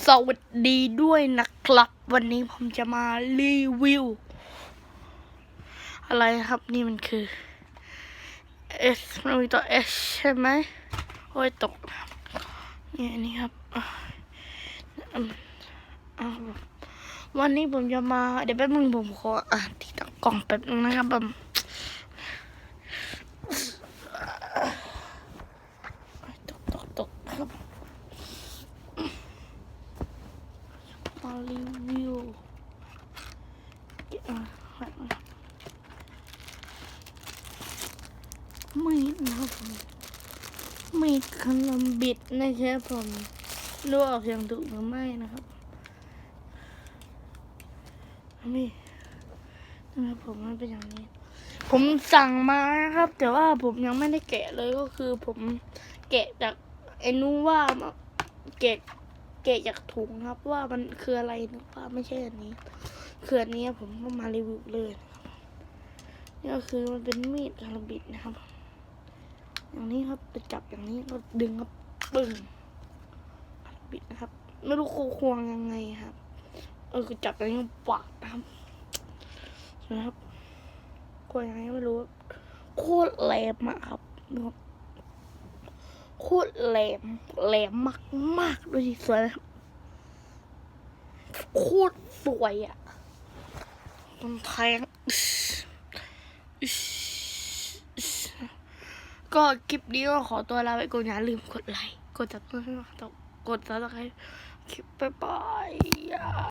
สวัสดีด้วยนะครับ วันนี้ผมจะมารีวิว อะไรครับนี่มันคือ S มันมีตัว S ใช่ไหมโอ้ยตกนี่นนี้ครับ วันนี้ผมจะมา เดี๋ยวแป๊บนึงผมขออ่านที่ตั้งกล่องแป๊บนึงนะครับผมตกตกตกครับ มา รีวิวอะมีดนะครับผมมีดขนมบิดนะครับผมรู้ออกเสียงถูกหรือไม่นะครับนี่นะครับผมมันเป็นอย่างนี้ ผมสั่งมานะครับ แต่ว่าผมยังไม่ได้แกะเลยก็คือผมแกะจากไอ้นู้ว่ามาแกะ แกะจากถุงครับว่ามันคืออะไรนะว่าไม่ใช่อันนี้คืออันนี้ผมก็มารีวิวเลยนี่ก็คือมันเป็นมีดคาราบิดนะครับ อย่างนี้ครับไปจับอย่างนี้ก็ดึงครับปึ้งคาราบิดนะครับ ไม่รู้ควควงยังไงครับ เออคือจับอย่างนี้ปาดนะครับนะครับควงยังไงไม่รู้โคตรแหลมอะครับดูครับ โคตรแหลมแหลมมากมากๆดูดิสวยนะครับโคตรสวยอะมันแทงก็คลิปนี้ก็ขอตัวลาไปก่อนอย่าลืมกดไลค์ กดจับตัวให้กดซับสไครต์คลิปบ๊ายบาย